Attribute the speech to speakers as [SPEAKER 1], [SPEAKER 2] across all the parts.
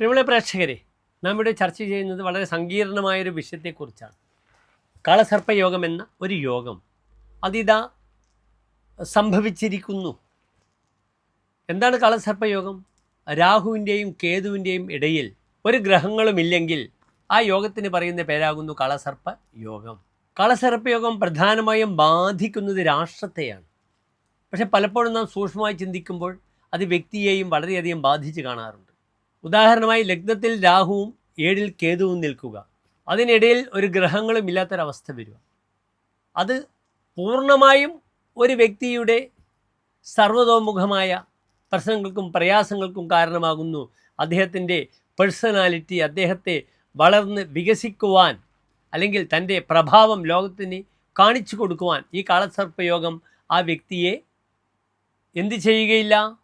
[SPEAKER 1] പ്രിയമുള്ള പ്രേക്ഷകരെ നാം ഇവിടെ ചർച്ച ചെയ്യുന്നത് വളരെ സങ്കീർണമായൊരു വിഷയത്തെക്കുറിച്ചാണ്. കാളസർപ്പയോഗം എന്ന ഒരു യോഗം അതിതാ സംഭവിച്ചിരിക്കുന്നു. എന്താണ് കാളസർപ്പയോഗം? രാഹുവിന്റെയും കേതുവിന്റെയും ഇടയിൽ ഒരു ഗ്രഹങ്ങളുമില്ലെങ്കിൽ ആ യോഗത്തിന് പറയുന്ന പേരാകുന്നു കാളസർപ്പ യോഗം കാളസർപ്പയോഗം പ്രധാനമായും ബാധിക്കുന്നത് രാഷ്ട്രത്തെയാണ്. പക്ഷെ പലപ്പോഴും നാം സൂക്ഷ്മമായി ചിന്തിക്കുമ്പോൾ അത് വ്യക്തിയെയും വളരെയധികം ബാധിച്ച് കാണാറുണ്ട്. ഉദാഹരണമായി ലഗ്നത്തിൽ രാഹുവും ഏഴിൽ കേതുവും നിൽക്കുക. അതിനിടയിൽ ഒരു ഗ്രഹങ്ങളും ഇല്ലാത്തൊരവസ്ഥ വരിക. അത് പൂർണമായും ഒരു വ്യക്തിയുടെ സർവതോമുഖമായ പ്രശ്നങ്ങൾക്കും പ്രയാസങ്ങൾക്കും കാരണമാകുന്നു. അദ്ദേഹത്തിന്റെ പേഴ്സണാലിറ്റി അദ്ദേഹത്തെ വളർന്ന് വികസിക്കുവാൻ അല്ലെങ്കിൽ തന്റെ പ്രഭാവം ലോകത്തിന് കാണിച്ചു കൊടുക്കുവാൻ ഈ കാളസർപ്പയോഗം ആ വ്യക്തിയെ എന്തു ചെയ്യുകയില്ല?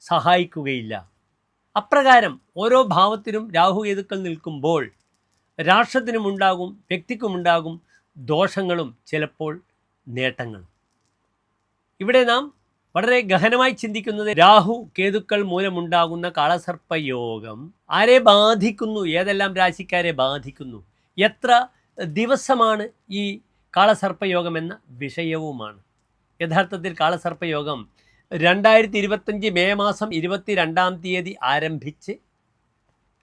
[SPEAKER 1] സഹായിക്കുകയില്ല. അപ്രകാരം ഓരോ ഭാവത്തിനും രാഹുകേതുക്കൾ നിൽക്കുമ്പോൾ രാഷ്ട്രത്തിനുമുണ്ടാകും വ്യക്തിക്കുമുണ്ടാകും ദോഷങ്ങളും ചിലപ്പോൾ നേട്ടങ്ങളും. ഇവിടെ നാം വളരെ ഗഹനമായി ചിന്തിക്കുന്നത് രാഹു കേതുക്കൾ മൂലമുണ്ടാകുന്ന കാളസർപ്പയോഗം ആരെ ബാധിക്കുന്നു ഏതെല്ലാം രാശിക്കാരെ ബാധിക്കുന്നു എത്ര ദിവസമാണ് ഈ കാളസർപ്പയോഗം എന്ന വിഷയവുമാണ്. യഥാർത്ഥത്തിൽ കാളസർപ്പയോഗം രണ്ടായിരത്തി ഇരുപത്തഞ്ച് മെയ് മാസം ഇരുപത്തി രണ്ടാം തീയതി ആരംഭിച്ച്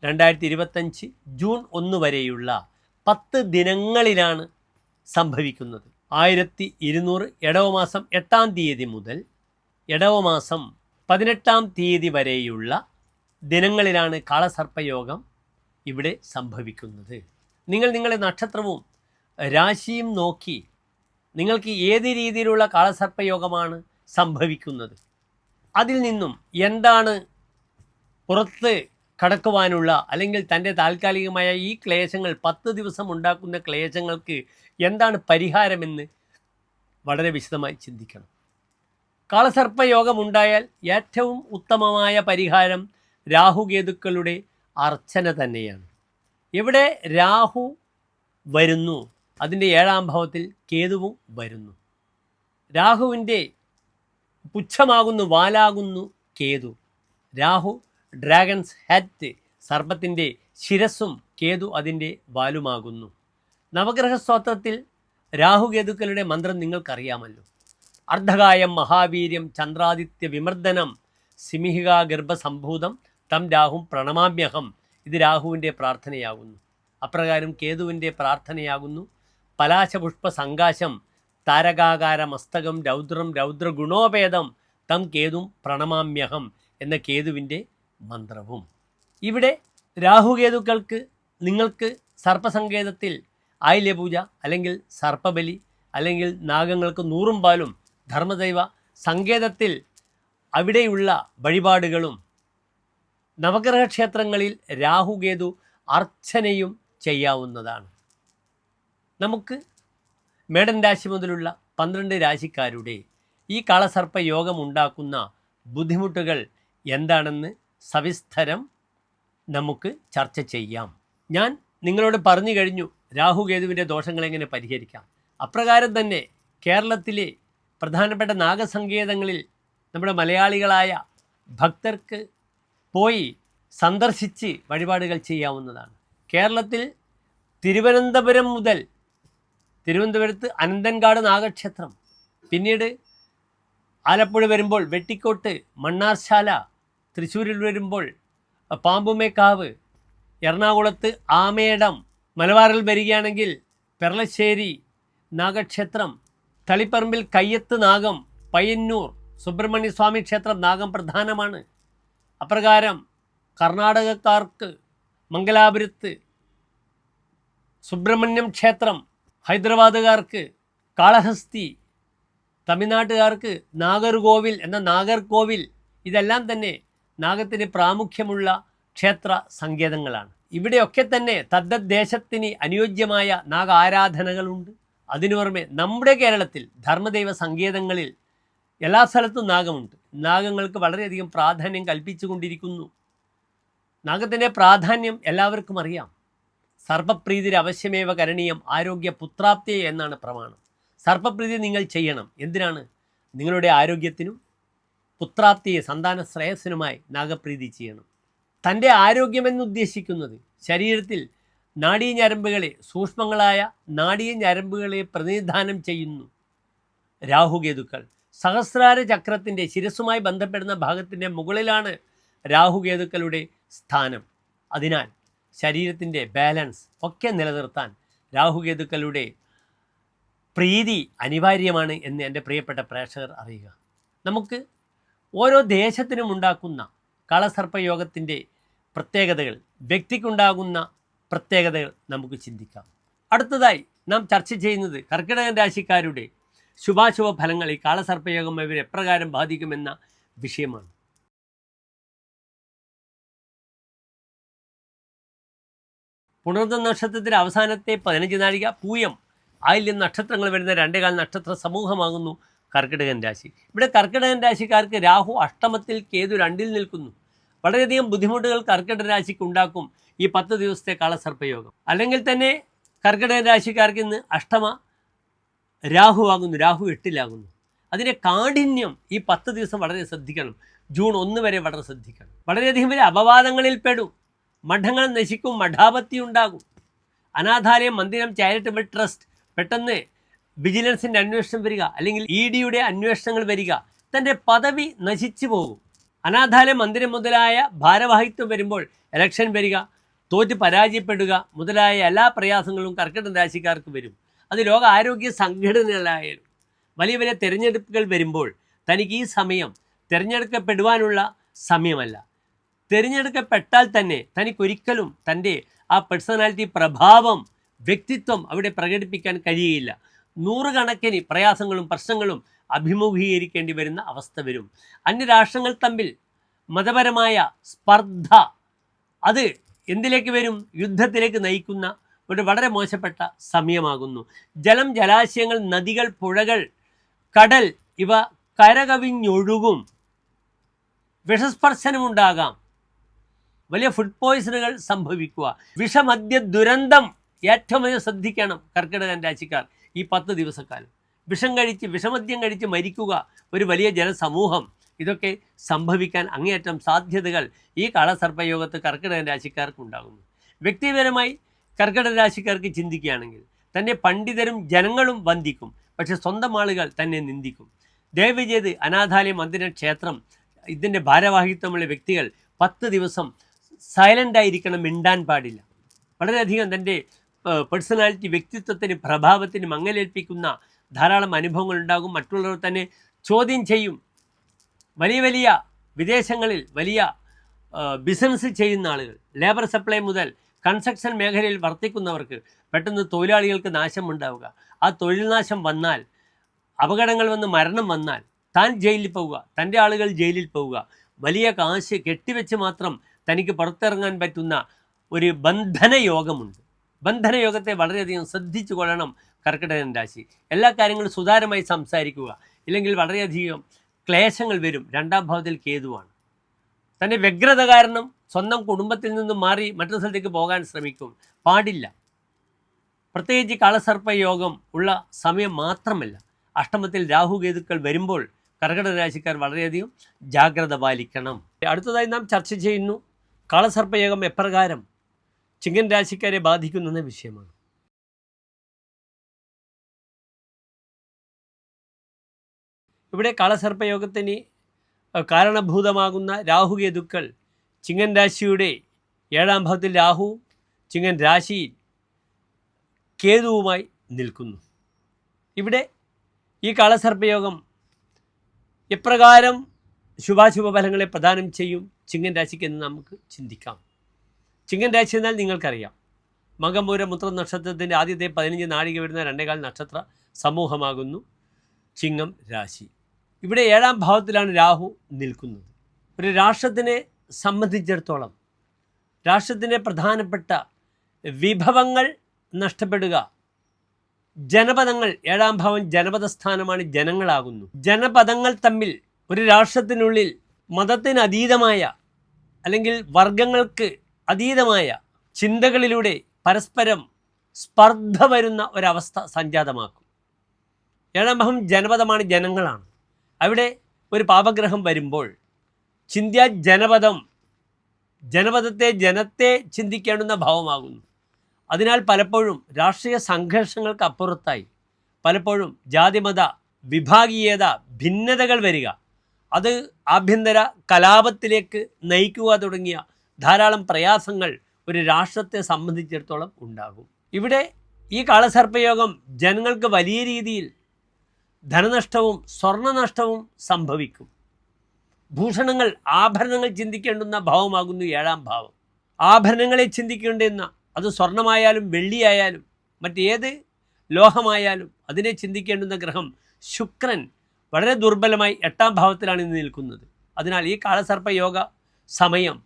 [SPEAKER 1] രണ്ടായിരത്തി ഇരുപത്തഞ്ച് ജൂൺ ഒന്ന് വരെയുള്ള പത്ത് ദിനങ്ങളിലാണ് സംഭവിക്കുന്നത്. ആയിരത്തി ഇരുന്നൂറ് ഇടവ മാസം എട്ടാം തീയതി മുതൽ ഇടവ മാസം പതിനെട്ടാം തീയതി വരെയുള്ള ദിനങ്ങളിലാണ് കാളസർപ്പയോഗം ഇവിടെ സംഭവിക്കുന്നത്. നിങ്ങൾ നിങ്ങളുടെ നക്ഷത്രവും രാശിയും നോക്കി നിങ്ങൾക്ക് ഏത് രീതിയിലുള്ള കാളസർപ്പയോഗമാണ് സംഭവിക്കുന്നത്. അതിൽ നിന്നും എന്താണ് പുറത്ത് കടക്കുവാനുള്ള അല്ലെങ്കിൽ തന്റെ താൽക്കാലികമായ ഈ ക്ലേശങ്ങൾ പത്ത് ദിവസം ഉണ്ടാക്കുന്ന ക്ലേശങ്ങൾക്ക് എന്താണ് പരിഹാരമെന്ന് വളരെ വിശദമായി ചിന്തിക്കണം. കാളസർപ്പയോഗം ഉണ്ടായാൽ ഏറ്റവും ഉത്തമമായ പരിഹാരം രാഹുകേതുക്കളുടെ അർച്ചന തന്നെയാണ്. ഇവിടെ രാഹു വരുന്നു? അതിന്റെ ഏഴാം ഭാവത്തിൽ കേതുവും വരുന്നു. രാഹുവിന്റെ പുച്ഛമാകുന്നു വാലാകുന്നു കേതു. രാഹു ഡ്രാഗൺസ് ഹെഡ് സർപ്പത്തിന്റെ ശിരസ്സും കേതു അതിന്റെ വാലുമാകുന്നു. നവഗ്രഹ സ്തോത്രത്തിൽ രാഹുകേതുക്കളുടെ മന്ത്രം നിങ്ങൾക്കറിയാമല്ലോ. അർദ്ധകായം മഹാവീര്യം ചന്ദ്രാദിത്യ വിമർദ്ദനം സിമിഹിക ഗർഭസംഭൂതം തം രാഹു പ്രണമാമ്യഹം ഇത് രാഹുവിന്റെ പ്രാർത്ഥനയാകുന്നു. അപ്രകാരം കേതുവിന്റെ പ്രാർത്ഥനയാകുന്നു. പലാശപുഷ്പ സങ്കാശം താരകാകാര മസ്തകം രൗദ്രം രൗദ്രഗുണോപേതം തം കേതും പ്രണമാമ്യഹം എന്ന കേതുവിന്റെ മന്ത്രവും. ഇവിടെ രാഹുകേതുക്കൾക്ക് നിങ്ങൾക്ക് സർപ്പസങ്കേതത്തിൽ ആയില്യപൂജ അല്ലെങ്കിൽ സർപ്പബലി അല്ലെങ്കിൽ നാഗങ്ങൾക്ക് നൂറും പാലും ധർമ്മദൈവ സങ്കേതത്തിൽ അവിടെയുള്ള വഴിപാടുകളും നവഗ്രഹ ക്ഷേത്രങ്ങളിൽ രാഹുകേതു അർച്ചനയും ചെയ്യാവുന്നതാണ്. നമുക്ക് മേടൻ രാശി മുതലുള്ള പന്ത്രണ്ട് രാശിക്കാരുടെ ഈ കാളസർപ്പ യോഗം ഉണ്ടാക്കുന്ന ബുദ്ധിമുട്ടുകൾ എന്താണെന്ന് സവിസ്തരം നമുക്ക് ചർച്ച ചെയ്യാം. ഞാൻ നിങ്ങളോട് പറഞ്ഞു കഴിഞ്ഞു രാഹുകേതുവിന്റെ ദോഷങ്ങൾ എങ്ങനെ പരിഹരിക്കാം. അപ്രകാരം തന്നെ കേരളത്തിലെ പ്രധാനപ്പെട്ട നാഗസങ്കേതങ്ങളിൽ നമ്മുടെ മലയാളികളായ ഭക്തർക്ക് പോയി സന്ദർശിച്ച് വഴിപാടുകൾ ചെയ്യാവുന്നതാണ്. കേരളത്തിൽ തിരുവനന്തപുരം മുതൽ തിരുവനന്തപുരത്ത് അനന്തൻകാട് നാഗക്ഷേത്രം. പിന്നീട് ആലപ്പുഴ വരുമ്പോൾ വെട്ടിക്കോട്ട് മണ്ണാർശാല തൃശ്ശൂരിൽ വരുമ്പോൾ പാമ്പുമേക്കാവ് എറണാകുളത്ത് ആമേടം മലബാറിൽ വരികയാണെങ്കിൽ പെർളശ്ശേരി നാഗക്ഷേത്രം തളിപ്പറമ്പിൽ കയ്യത്ത് നാഗം പയ്യന്നൂർ സുബ്രഹ്മണ്യ സ്വാമി ക്ഷേത്രം നാഗം പ്രധാനമാണ്. അപ്രകാരം കർണാടകക്കാർക്ക് മംഗലാപുരത്ത് സുബ്രഹ്മണ്യം ക്ഷേത്രം ഹൈദരാബാദുകാർക്ക് കാളഹസ്തി തമിഴ്നാട്ടുകാർക്ക് നാഗർകോവിൽ എന്ന നാഗർകോവിൽ ഇതെല്ലാം തന്നെ നാഗത്തിന് പ്രാമുഖ്യമുള്ള ക്ഷേത്ര സങ്കേതങ്ങളാണ്. ഇവിടെയൊക്കെ തന്നെ തദ്ദേശത്തിന് അനുയോജ്യമായ നാഗ ആരാധനകളുണ്ട് അതിനു പുറമെ നമ്മുടെ കേരളത്തിൽ ധർമ്മദൈവ സങ്കേതങ്ങളിൽ എല്ലാ സ്ഥലത്തും നാഗമുണ്ട്. നാഗങ്ങൾക്ക് വളരെയധികം പ്രാധാന്യം കൽപ്പിച്ചു കൊണ്ടിരിക്കുന്നു നാഗത്തിന്റെ പ്രാധാന്യം എല്ലാവർക്കും അറിയാം. സർപ്പപ്രീതിര് അവശ്യമേവ കരണീയം ആരോഗ്യ പുത്രാപ്തിയെ എന്നാണ് പ്രമാണം. സർപ്പപ്രീതി നിങ്ങൾ ചെയ്യണം. എന്തിനാണ്? നിങ്ങളുടെ ആരോഗ്യത്തിനും പുത്രാപ്തിയെ സന്താന ശ്രേയസ്സിനുമായി നാഗപ്രീതി ചെയ്യണം. തന്റെ ആരോഗ്യമെന്നുദ്ദേശിക്കുന്നത് ശരീരത്തിൽ ശരീരത്തിൽ നാഡീഞരമ്പുകളെ സൂക്ഷ്മങ്ങളായ നാഡീഞരമ്പുകളെ പ്രതിനിധാനം ചെയ്യുന്നു. രാഹുകേതുക്കൾ. സഹസ്രാര ചക്രത്തിന്റെ ശിരസുമായി ബന്ധപ്പെടുന്ന ഭാഗത്തിന്റെ മുകളിലാണ് രാഹുകേതുക്കളുടെ സ്ഥാനം. അതിനാൽ ശരീരത്തിന്റെ ബാലൻസ് ഒക്കെ നിലനിർത്താൻ രാഹുകേതുക്കളുടെ പ്രീതി അനിവാര്യമാണ് എന്ന് എന്റെ പ്രിയപ്പെട്ട പ്രേക്ഷകർ അറിയുക. നമുക്ക് ഓരോ ദേശത്തിനും ഉണ്ടാക്കുന്ന കളസർപ്പയോഗത്തിന്റെ പ്രത്യേകതകൾ വ്യക്തിക്കുണ്ടാകുന്ന പ്രത്യേകതകൾ നമുക്ക് ചിന്തിക്കാം. അടുത്തതായി നാം ചർച്ച ചെയ്യുന്നത് കർക്കിടകൻ രാശിക്കാരുടെ ശുഭാശുഭ ഫലങ്ങൾ ഈ കാളസർപ്പയോഗം ഇവരെ എപ്രകാരം ബാധിക്കുമെന്ന വിഷയമാണ്. പുണർന്ന നക്ഷത്രത്തിന്റെ അവസാനത്തെ പതിനഞ്ച് നാഴിക പൂയം. ആയില്യം നക്ഷത്രങ്ങൾ വരുന്ന രണ്ടേകാൽ നക്ഷത്ര സമൂഹമാകുന്നു കർക്കിടകൻ രാശി. ഇവിടെ കർക്കിടകൻ രാശിക്കാർക്ക് രാഹു അഷ്ടമത്തിൽ കേതു രണ്ടിൽ നിൽക്കുന്നു. വളരെയധികം ബുദ്ധിമുട്ടുകൾ കർക്കിടക രാശിക്ക് ഉണ്ടാക്കും ഈ പത്ത് ദിവസത്തെ കാളസർപ്പയോഗം അല്ലെങ്കിൽ തന്നെ കർക്കിടക രാശിക്കാർക്ക് ഇന്ന് അഷ്ടമ രാഹുവാകുന്നു രാഹു എട്ടിലാകുന്നു. അതിന്റെ കാഠിന്യം ഈ പത്ത് ദിവസം വളരെ ശ്രദ്ധിക്കണം. ജൂൺ ഒന്ന് വരെ വളരെ ശ്രദ്ധിക്കണം. വളരെയധികം വലിയ അപവാദങ്ങളിൽ പെടും. മഠങ്ങൾ നശിക്കും മഠാപത്തി ഉണ്ടാകും. അനാഥാലയം മന്ദിരം ചാരിറ്റബിൾ ട്രസ്റ്റ് പെട്ടെന്ന് വിജിലൻസിന്റെ അന്വേഷണം വരിക അല്ലെങ്കിൽ ഇ ഡിയുടെ അന്വേഷണങ്ങൾ വരിക തന്റെ പദവി നശിച്ചു പോകും. അനാഥാലയം മന്ദിരം മുതലായ ഭാരവാഹിത്വം വരുമ്പോൾ ഇലക്ഷൻ വരിക തോറ്റ് പരാജയപ്പെടുക മുതലായ എല്ലാ പ്രയാസങ്ങളും കർക്കിടക രാശിക്കാർക്ക് വരും. അത് ലോക ആരോഗ്യ സംഘടനകളായാലും വലിയ വലിയ തിരഞ്ഞെടുപ്പുകൾ വരുമ്പോൾ തനിക്ക് ഈ സമയം തിരഞ്ഞെടുക്കപ്പെടുവാനുള്ള സമയമല്ല. തിരഞ്ഞെടുക്കപ്പെട്ടാൽ തന്നെ തനിക്കൊരിക്കലും തന്റെ ആ പേഴ്സണാലിറ്റി പ്രഭാവം വ്യക്തിത്വം അവിടെ പ്രകടിപ്പിക്കാൻ കഴിയുകയില്ല. നൂറുകണക്കിന് പ്രയാസങ്ങളും പ്രശ്നങ്ങളും അഭിമുഖീകരിക്കേണ്ടി വരുന്ന അവസ്ഥ വരും. അന്യരാഷ്ട്രങ്ങൾ തമ്മിൽ മതപരമായ സ്പർദ്ധ അത് എന്തിലേക്ക് വരും? യുദ്ധത്തിലേക്ക് നയിക്കുന്ന ഒരു വളരെ മോശപ്പെട്ട സമയമാകുന്നു. ജലം ജലാശയങ്ങൾ നദികൾ പുഴകൾ കടൽ ഇവ കരകവിഞ്ഞൊഴുകും. വിഷസ്പർശനമുണ്ടാകാം. വലിയ ഫുഡ് പോയിസണുകൾ സംഭവിക്കുക. വിഷമദ്യ ദുരന്തം ഏറ്റവും അധികം ശ്രദ്ധിക്കണം കർക്കിടകൻ രാശിക്കാർ ഈ പത്ത് ദിവസക്കാലം. വിഷം കഴിച്ച് വിഷമദ്യം കഴിച്ച് മരിക്കുക ഒരു വലിയ ജനസമൂഹം. ഇതൊക്കെ സംഭവിക്കാൻ അങ്ങേയറ്റം സാധ്യതകൾ ഈ കാളസർപ്പയോഗത്ത് കർക്കിടകൻ രാശിക്കാർക്ക് ഉണ്ടാകുന്നു വ്യക്തിപരമായി കർക്കിടക രാശിക്കാർക്ക് ചിന്തിക്കുകയാണെങ്കിൽ തന്നെ പണ്ഡിതരും ജനങ്ങളും വന്ദിക്കും. പക്ഷെ സ്വന്തം ആളുകൾ തന്നെ നിന്ദിക്കും. ദയവ് ചെയ്ത് അനാഥാലയം മന്ദിര ക്ഷേത്രം ഇതിന്റെ ഭാരവാഹിത്വമുള്ള വ്യക്തികൾ പത്ത് ദിവസം സൈലന്റ് ആയിരിക്കണം മിണ്ടാൻ പാടില്ല. വളരെയധികം തന്റെ പേഴ്സണാലിറ്റി വ്യക്തിത്വത്തിന് പ്രഭാവത്തിന് മങ്ങലേൽപ്പിക്കുന്ന ധാരാളം അനുഭവങ്ങൾ ഉണ്ടാകും മറ്റുള്ളവർ തന്നെ ചോദ്യം ചെയ്യും. വലിയ വലിയ വിദേശങ്ങളിൽ വലിയ ബിസിനസ് ചെയ്യുന്ന ആളുകൾ ലേബർ സപ്ലൈ മുതൽ കൺസ്ട്രക്ഷൻ മേഖലയിൽ വർത്തിക്കുന്നവർക്ക് പെട്ടെന്ന് തൊഴിലാളികൾക്ക് നാശമുണ്ടാവുക. ആ തൊഴിൽ നാശം വന്നാൽ അപകടങ്ങൾ വന്ന് മരണം വന്നാൽ താൻ ജയിലിൽ പോവുക. തന്റെ ആളുകൾ ജയിലിൽ പോവുക. വലിയ കാശ് കെട്ടിവെച്ച് മാത്രം തനിക്ക് പുറത്തിറങ്ങാൻ പറ്റുന്ന ഒരു ബന്ധനയോഗമുണ്ട്. ബന്ധനയോഗത്തെ ബന്ധന യോഗത്തെ വളരെയധികം ശ്രദ്ധിച്ചു കൊള്ളണം കർക്കിടകൻ രാശി. എല്ലാ കാര്യങ്ങളും സുതാരമായി സംസാരിക്കുക. ഇല്ലെങ്കിൽ വളരെയധികം ക്ലേശങ്ങൾ വരും. രണ്ടാം ഭാവത്തിൽ കേതുവാണ്. തന്റെ വ്യഗ്രത കാരണം സ്വന്തം കുടുംബത്തിൽ നിന്നും മാറി മറ്റൊരു സ്ഥലത്തേക്ക് പോകാൻ ശ്രമിക്കും. പാടില്ല. പ്രത്യേകിച്ച് കാളസർപ്പ യോഗം ഉള്ള സമയം മാത്രമല്ല. അഷ്ടമത്തിൽ രാഹു രാഹുകേതുക്കൾ വരുമ്പോൾ കർക്കിടക രാശിക്കാർ വളരെയധികം ജാഗ്രത പാലിക്കണം. അടുത്തതായി നാം ചർച്ച ചെയ്യുന്നു കാളസർപ്പയോഗം എപ്രകാരം ചിങ്ങൻ രാശിക്കാരെ ബാധിക്കുന്ന വിഷയമാണ്. ഇവിടെ കാളസർപ്പയോഗത്തിന് കാരണഭൂതമാകുന്ന രാഹുകേതുക്കൾ ചിങ്ങൻ രാശിയുടെ ഏഴാം ഭാവത്തിൽ രാഹു ചിങ്ങൻ രാശിയിൽ കേതുവുമായി നിൽക്കുന്നു. ഇവിടെ ഈ കാളസർപ്പയോഗം എപ്രകാരം ശുഭാശുഭ ഫലങ്ങളെ പ്രദാനം ചെയ്യും ചിങ്ങൻ രാശിക്ക് എന്ന് നമുക്ക് ചിന്തിക്കാം. ചിങ്ങൻ രാശി എന്നാൽ നിങ്ങൾക്കറിയാം. മകമൂര മുത്ര നക്ഷത്രത്തിന്റെ ആദ്യത്തെ പതിനഞ്ച് നാഴിക വരുന്ന രണ്ടേകാൽ നക്ഷത്ര സമൂഹമാകുന്നു ചിങ്ങം രാശി. ഇവിടെ ഏഴാം ഭാവത്തിലാണ് രാഹു നിൽക്കുന്നത്. ഒരു രാഷ്ട്രത്തിനെ സംബന്ധിച്ചിടത്തോളം രാഷ്ട്രത്തിന്റെ പ്രധാനപ്പെട്ട വിഭവങ്ങൾ നഷ്ടപ്പെടുക ജനപദങ്ങൾ ഏഴാം ഭാവം ജനപദ സ്ഥാനമാണ് ജനങ്ങളാകുന്നു. ജനപദങ്ങൾ തമ്മിൽ ഒരു രാഷ്ട്രത്തിനുള്ളിൽ മതത്തിന് അതീതമായ അല്ലെങ്കിൽ വർഗങ്ങൾക്ക് അതീതമായ ചിന്തകളിലൂടെ പരസ്പരം സ്പർദ്ധ വരുന്ന ഒരവസ്ഥ സംജാതമാക്കും. ഏഴാം ഭാവം ജനപദമാണ് ജനങ്ങളാണ്. അവിടെ ഒരു പാപഗ്രഹം വരുമ്പോൾ ചിന്ത്യ ജനപദം ജനപദത്തെ ജനത്തെ ചിന്തിക്കേണ്ടുന്ന ഭാവമാകുന്നു. അതിനാൽ പലപ്പോഴും രാഷ്ട്രീയ സംഘർഷങ്ങൾക്ക് അപ്പുറത്തായി പലപ്പോഴും ജാതിമത വിഭാഗീയത ഭിന്നതകൾ വരിക. അത് ആഭ്യന്തര കലാപത്തിലേക്ക് നയിക്കുക തുടങ്ങിയ ധാരാളം പ്രയാസങ്ങൾ ഒരു രാഷ്ട്രത്തെ സംബന്ധിച്ചിടത്തോളം ഉണ്ടാകും. ഇവിടെ ഈ കാളസർപ്പയോഗം ജനങ്ങൾക്ക് വലിയ രീതിയിൽ ധനനഷ്ടവും സ്വർണനഷ്ടവും സംഭവിക്കും. ഭൂഷണങ്ങൾ ആഭരണങ്ങൾ ചിന്തിക്കേണ്ടുന്ന ഭാവമാകുന്നു ഏഴാം ഭാവം. ആഭരണങ്ങളെ ചിന്തിക്കേണ്ടുന്ന അത് സ്വർണമായാലും വെള്ളിയായാലും മറ്റേത് ലോഹമായാലും അതിനെ ചിന്തിക്കേണ്ടുന്ന ഗ്രഹം ശുക്രൻ വളരെ ദുർബലമായി എട്ടാം ഭാവത്തിലാണ് ഇന്ന് നിൽക്കുന്നത്. അതിനാൽ ഈ കാളസർപ്പയോഗ സമയം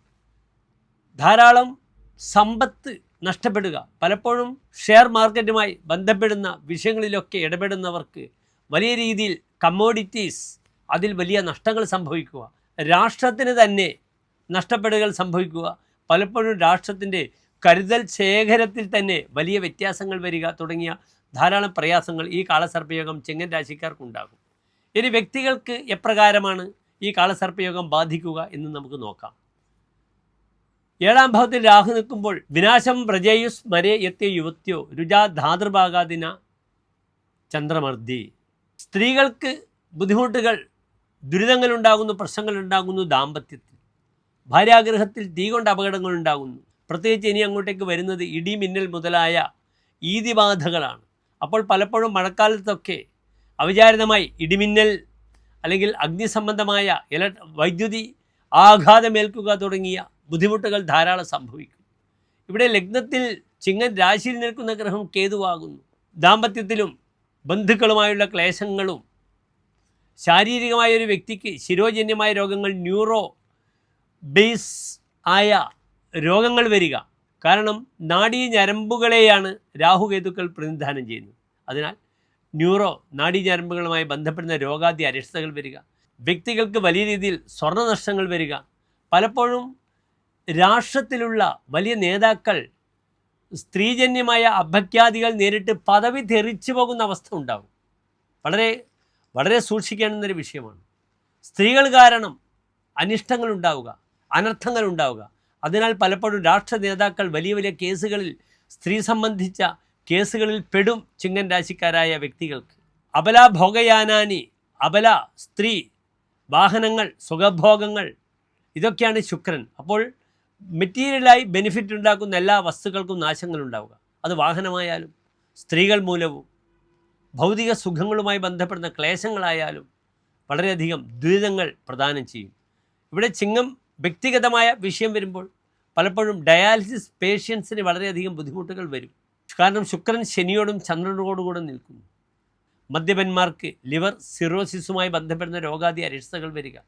[SPEAKER 1] ധാരാളം സമ്പത്ത് നഷ്ടപ്പെടുക പലപ്പോഴും ഷെയർ മാർക്കറ്റുമായി ബന്ധപ്പെടുന്ന വിഷയങ്ങളിലൊക്കെ ഇടപെടുന്നവർക്ക് വലിയ രീതിയിൽ കമ്മോഡിറ്റീസ് അതിൽ വലിയ നഷ്ടങ്ങൾ സംഭവിക്കുക രാഷ്ട്രത്തിന് തന്നെ നഷ്ടപ്പെടുകൾ സംഭവിക്കുക പലപ്പോഴും രാഷ്ട്രത്തിന്റെ കരുതൽ ശേഖരത്തിൽ തന്നെ വലിയ വ്യത്യാസങ്ങൾ വരിക തുടങ്ങിയ ധാരാളം പ്രയാസങ്ങൾ ഈ കാളസർപ്പയോഗം ചെങ്ങൻ രാശിക്കാർക്കുണ്ടാകും ഇനി വ്യക്തികൾക്ക് എപ്രകാരമാണ് ഈ കാളസർപ്പയോഗം ബാധിക്കുക എന്ന് നമുക്ക് നോക്കാം. ഏഴാം ഭാവത്തിൽ രാഹു നിൽക്കുമ്പോൾ വിനാശം പ്രജയുസ് മരേ എത്തിയ യുവത്യോ രുജാ ധാതൃഭാഗാദിന ചന്ദ്രമർദ്ദി. സ്ത്രീകൾക്ക് ബുദ്ധിമുട്ടുകൾ ദുരിതങ്ങളുണ്ടാകുന്നു പ്രശ്നങ്ങളുണ്ടാകുന്നു ദാമ്പത്യത്തിൽ. ഭാര്യാഗ്രഹത്തിൽ തീ കൊണ്ട് അപകടങ്ങൾ ഉണ്ടാകുന്നു പ്രത്യേകിച്ച് ഇനി അങ്ങോട്ടേക്ക് വരുന്നത് ഇടി മിന്നൽ മുതലായ ഈതിബാധകളാണ് അപ്പോൾ പലപ്പോഴും മഴക്കാലത്തൊക്കെ അവിചാരിതമായി ഇടിമിന്നൽ അല്ലെങ്കിൽ അഗ്നിസംബന്ധമായ ഇല വൈദ്യുതി ആഘാതമേൽക്കുക തുടങ്ങിയ ബുദ്ധിമുട്ടുകൾ ധാരാളം സംഭവിക്കും. ഇവിടെ ലഗ്നത്തിൽ ചിങ്ങൻ രാശിയിൽ നിൽക്കുന്ന ഗ്രഹം കേതുവാകുന്നു. ദാമ്പത്യത്തിലും ബന്ധുക്കളുമായുള്ള ക്ലേശങ്ങളും ശാരീരികമായ ഒരു വ്യക്തിക്ക് ശിരോജന്യമായ രോഗങ്ങൾ ന്യൂറോ ബേസ് ആയ രോഗങ്ങൾ വരിക. കാരണം നാഡീ ഞരമ്പുകളെയാണ് രാഹുകേതുക്കൾ പ്രതിനിധാനം ചെയ്യുന്നത്. അതിനാൽ ന്യൂറോ നാഡീ ഞരമ്പുകളുമായി ബന്ധപ്പെടുന്ന രോഗാദി അരിഷ്ടതകൾ വരിക. വ്യക്തികൾക്ക് വലിയ രീതിയിൽ സ്വർണനഷ്ടങ്ങൾ വരിക. പലപ്പോഴും രാഷ്ട്രത്തിലുള്ള വലിയ നേതാക്കൾ സ്ത്രീജന്യമായ അഭക്യാദികൾ നേരിട്ട് പദവി തെറിച്ചു പോകുന്ന അവസ്ഥ ഉണ്ടാകും. വളരെ വളരെ സൂക്ഷിക്കേണ്ടുന്നൊരു വിഷയമാണ്. സ്ത്രീകൾ കാരണം അനിഷ്ടങ്ങൾ ഉണ്ടാവുക അനർത്ഥങ്ങൾ ഉണ്ടാവുക. അതിനാൽ പലപ്പോഴും രാഷ്ട്ര നേതാക്കൾ വലിയ വലിയ കേസുകളിൽ സ്ത്രീ സംബന്ധിച്ച കേസുകളിൽ പെടും ചിങ്ങൻ രാശിക്കാരായ വ്യക്തികൾക്ക്. അബല ഭോഗയാനാനി അബല സ്ത്രീ വാഹനങ്ങൾ സുഖഭോഗങ്ങൾ ഇതൊക്കെയാണ് ശുക്രൻ. അപ്പോൾ മെറ്റീരിയലായി ബെനിഫിറ്റ് ഉണ്ടാക്കുന്ന എല്ലാ വസ്തുക്കൾക്കും നാശങ്ങൾ ഉണ്ടാവുക അത് വാഹനമായാലും സ്ത്രീകൾ മൂലവും ഭൗതിക സുഖങ്ങളുമായി ബന്ധപ്പെടുന്ന ക്ലേശങ്ങളായാലും വളരെയധികം ദുരിതങ്ങൾ പ്രദാനം ചെയ്യും. ഇവിടെ ചിങ്ങം വ്യക്തിഗതമായ വിഷയം വരുമ്പോൾ പലപ്പോഴും ഡയാലിസിസ് പേഷ്യൻസിന് വളരെയധികം ബുദ്ധിമുട്ടുകൾ വരും. കാരണം ശുക്രൻ ശനിയോടും ചന്ദ്രനോടും കൂടെ നിൽക്കുന്നു. മദ്യപന്മാർക്ക് ലിവർ സിറോസിസുമായി ബന്ധപ്പെടുന്ന രോഗാദി അരിഷ്ടതകൾ വരിക.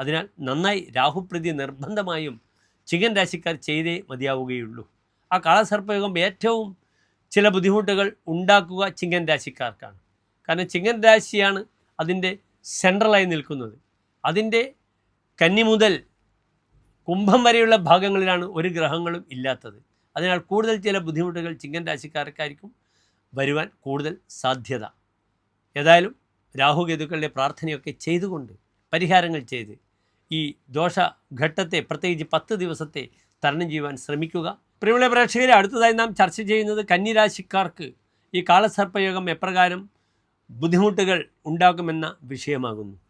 [SPEAKER 1] അതിനാൽ നന്നായി രാഹുപ്രതി നിർബന്ധമായും ചികൻ രാശിക്കാർ ചെയ്തേ മതിയാവുകയുള്ളൂ. ആ കാളസർപ്പയോഗം ഏറ്റവും ചില ബുദ്ധിമുട്ടുകൾ ഉണ്ടാക്കുക ചിങ്ങൻ രാശിക്കാർക്കാണ്. കാരണം ചിങ്ങൻ രാശിയാണ് അതിന്റെ സെൻട്രലായി നിൽക്കുന്നത്. അതിന്റെ കന്നി മുതൽ കുംഭം വരെയുള്ള ഭാഗങ്ങളിലാണ് ഒരു ഗ്രഹങ്ങളും ഇല്ലാത്തത്. അതിനാൽ കൂടുതൽ ചില ബുദ്ധിമുട്ടുകൾ ചിങ്ങൻ രാശിക്കാർക്കായിരിക്കും വരുവാൻ കൂടുതൽ സാധ്യത. ഏതായാലും രാഹുകേതുക്കളുടെ പ്രാർത്ഥനയൊക്കെ ചെയ്തുകൊണ്ട് പരിഹാരങ്ങൾ ചെയ്ത് ഈ ദോഷഘട്ടത്തെ പ്രത്യേകിച്ച് പത്ത് ദിവസത്തെ തരണം ചെയ്യുവാൻ ശ്രമിക്കുക. പ്രിയമുള്ള പ്രേക്ഷകരെ അടുത്തതായി നാം ചർച്ച ചെയ്യുന്നത് കന്നിരാശിക്കാർക്ക് ഈ കാളസർപ്പയോഗം എപ്രകാരം ബുദ്ധിമുട്ടുകൾ ഉണ്ടാക്കുമെന്ന വിഷയമാകുന്നു.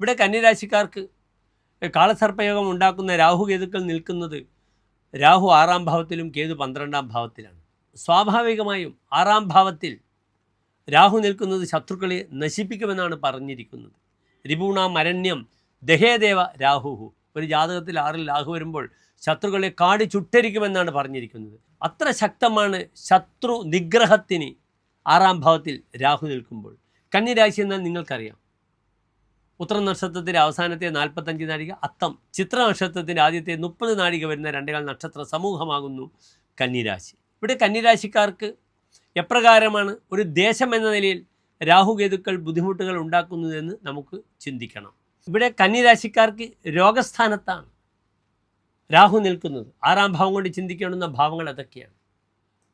[SPEAKER 1] ഇവിടെ കന്യരാശിക്കാർക്ക് കാളസർപ്പയോഗം ഉണ്ടാക്കുന്ന രാഹു കേതുക്കൾ നിൽക്കുന്നത് രാഹു ആറാം ഭാവത്തിലും കേതു പന്ത്രണ്ടാം ഭാവത്തിലാണ്. സ്വാഭാവികമായും ആറാം ഭാവത്തിൽ രാഹു നിൽക്കുന്നത് ശത്രുക്കളെ നശിപ്പിക്കുമെന്നാണ് പറഞ്ഞിരിക്കുന്നത്. രിപൂണ മരണ്യം ദഹേദേവ രാഹുഹു. ഒരു ജാതകത്തിൽ ആറിൽ രാഹു വരുമ്പോൾ ശത്രുക്കളെ കാടി ചുട്ടരിക്കുമെന്നാണ് പറഞ്ഞിരിക്കുന്നത്. അത്ര ശക്തമാണ് ശത്രു നിഗ്രഹത്തിന് ആറാം ഭാവത്തിൽ രാഹു നിൽക്കുമ്പോൾ. കന്നിരാശി എന്നാൽ നിങ്ങൾക്കറിയാം. ഉത്തര നക്ഷത്രത്തിന്റെ അവസാനത്തെ നാൽപ്പത്തഞ്ച് നാഴിക അത്തം ചിത്ര നക്ഷത്രത്തിന്റെ ആദ്യത്തെ മുപ്പത് നാഴിക വരുന്ന രണ്ടേകാൽ നക്ഷത്ര സമൂഹമാകുന്നു കന്നിരാശി. ഇവിടെ കന്നിരാശിക്കാർക്ക് എപ്രകാരമാണ് ഒരു ദേശം എന്ന നിലയിൽ രാഹുകേതുക്കൾ ബുദ്ധിമുട്ടുകൾ ഉണ്ടാക്കുന്നതെന്ന് നമുക്ക് ചിന്തിക്കണം. ഇവിടെ കന്നിരാശിക്കാർക്ക് രോഗസ്ഥാനത്താണ് രാഹു നിൽക്കുന്നത്. ആറാം ഭാവം കൊണ്ട് ചിന്തിക്കേണ്ടുന്ന ഭാവങ്ങൾ അതൊക്കെയാണ്.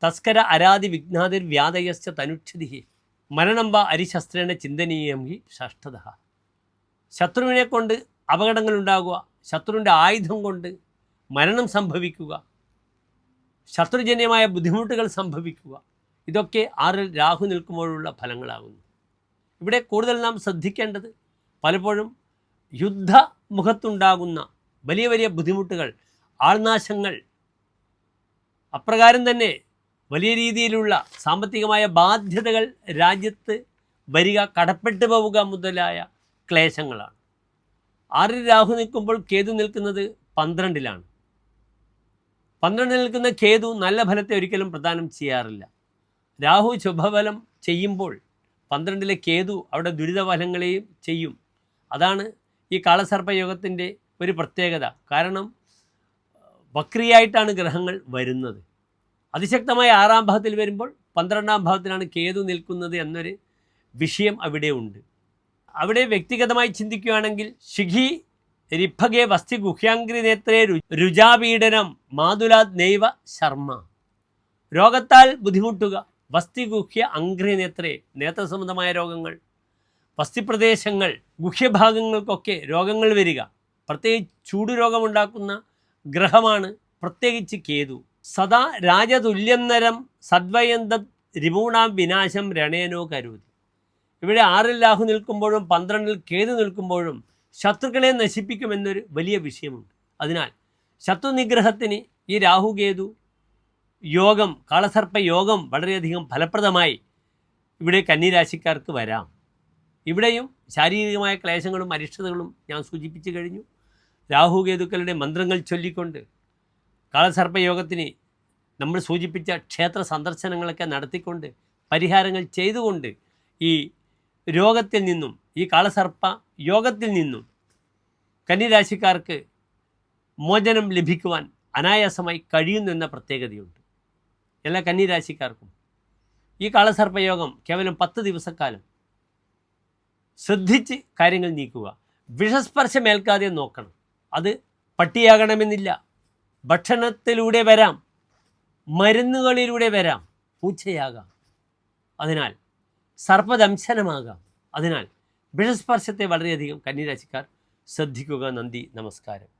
[SPEAKER 1] തസ്കര അരാതി വിഘ്നാതിർ വ്യാധയശ്ച തനുക്ഷതി മരണം വ അരിശസ്ത്രേണ ചിന്തനീയം ഹി ഷഷ്ടത ശത്രുവിനെ കൊണ്ട് അപകടങ്ങൾ ഉണ്ടാകുക ശത്രുവിന്റെ ആയുധം കൊണ്ട് മരണം സംഭവിക്കുക ശത്രുജന്യമായ ബുദ്ധിമുട്ടുകൾ സംഭവിക്കുക ഇതൊക്കെ ആറിൽ രാഹു നിൽക്കുമ്പോഴുള്ള ഫലങ്ങളാകുന്നു. ഇവിടെ കൂടുതൽ നാം ശ്രദ്ധിക്കേണ്ടത് പലപ്പോഴും യുദ്ധമുഖത്തുണ്ടാകുന്ന വലിയ വലിയ ബുദ്ധിമുട്ടുകൾ ആൾനാശങ്ങൾ അപ്രകാരം തന്നെ വലിയ രീതിയിലുള്ള സാമ്പത്തികമായ ബാധ്യതകൾ രാജ്യത്ത് വരിക കടപ്പെട്ടു പോവുക മുതലായ ക്ലേശങ്ങളാണ്. ആറിൽ രാഹു നിൽക്കുമ്പോൾ കേതു നിൽക്കുന്നത് പന്ത്രണ്ടിലാണ്. പന്ത്രണ്ടിൽ നിൽക്കുന്ന കേതു നല്ല ഫലത്തെ ഒരിക്കലും പ്രദാനം ചെയ്യാറില്ല. രാഹു ശുഭഫലം ചെയ്യുമ്പോൾ പന്ത്രണ്ടിലെ കേതു അവിടെ ദുരിതഫലങ്ങളെയും ചെയ്യും. അതാണ് ഈ കാളസർപ്പയോഗത്തിന്റെ ഒരു പ്രത്യേകത. കാരണം വക്രിയായിട്ടാണ് ഗ്രഹങ്ങൾ വരുന്നത്. അതിശക്തമായ ആറാം ഭാവത്തിൽ വരുമ്പോൾ പന്ത്രണ്ടാം ഭാവത്തിലാണ് കേതു നിൽക്കുന്നത് എന്നൊരു വിഷയം അവിടെ ഉണ്ട്. അവിടെ വ്യക്തിഗതമായി ചിന്തിക്കുകയാണെങ്കിൽ ശിഖി രിഭഗെ വസ്തി ഗുഹ്യാംഗ്രി നേത്രേ രുജാപീഡനം മാതുലാത് നൈവ ശർമ്മ. രോഗത്താൽ ബുദ്ധിമുട്ടുക വസ്തി ഗുഹ്യ അംഗ്രി നേത്രേ നേത്ര സംബന്ധമായ രോഗങ്ങൾ. വസ്തിപ്രദേശങ്ങൾ ഗുഹ്യഭാഗങ്ങൾക്കൊക്കെ രോഗങ്ങൾ വരിക. പ്രത്യേകിച്ച് ചൂട് രോഗമുണ്ടാക്കുന്ന ഗ്രഹമാണ് പ്രത്യേകിച്ച് കേതു. സദാ രാജതുല്യം നരം സദ്വയന്ത രിമൂണാം വിനാശം രണേനോ കരുതി. ഇവിടെ ആറിൽ രാഹു നിൽക്കുമ്പോഴും പന്ത്രണ്ടിൽ കേതു നിൽക്കുമ്പോഴും ശത്രുക്കളെ നശിപ്പിക്കുമെന്നൊരു വലിയ വിഷയമുണ്ട്. അതിനാൽ ശത്രു നിഗ്രഹത്തിന് ഈ രാഹു കേതു യോഗം കാളസർപ്പ യോഗം വളരെയധികം ഫലപ്രദമായി ഇവിടെ കന്നിരാശിക്കാർക്ക് വരാം. ഇവിടെയും ശാരീരികമായ ക്ലേശങ്ങളും അരിഷ്ടതകളും ഞാൻ സൂചിപ്പിച്ചു കഴിഞ്ഞു. രാഹുകേതുക്കളുടെ മന്ത്രങ്ങൾ ചൊല്ലിക്കൊണ്ട് കാളസർപ്പ കാളസർപ്പയോഗത്തിന് നമ്മൾ സൂചിപ്പിച്ച ക്ഷേത്ര സന്ദർശനങ്ങളൊക്കെ നടത്തിക്കൊണ്ട് പരിഹാരങ്ങൾ ചെയ്തുകൊണ്ട് ഈ രോഗത്തിൽ നിന്നും ഈ കാളസർപ്പ യോഗത്തിൽ നിന്നും കന്നിരാശിക്കാർക്ക് മോചനം ലഭിക്കുവാൻ അനായാസമായി കഴിയുന്നു എന്ന പ്രത്യേകതയുണ്ട്. എല്ലാ കന്നിരാശിക്കാർക്കും. ഈ കാളസർപ്പയോഗം കേവലം പത്ത് ദിവസക്കാലം ശ്രദ്ധിച്ച് കാര്യങ്ങൾ നീക്കുക. വിഷസ്പർശമേൽക്കാതെ നോക്കണം. അത് പട്ടിയാകണമെന്നില്ല. ഭക്ഷണത്തിലൂടെ വരാം. മരുന്നുകളിലൂടെ വരാം. പൂച്ചയാകാം. അതിനാൽ സർപ്പദംശനമാകാം അതിനാൽ വിഷസ്പർശത്തെ വളരെയധികം കന്നിരാശിക്കാർ ശ്രദ്ധിക്കുക. നന്ദി. നമസ്കാരം.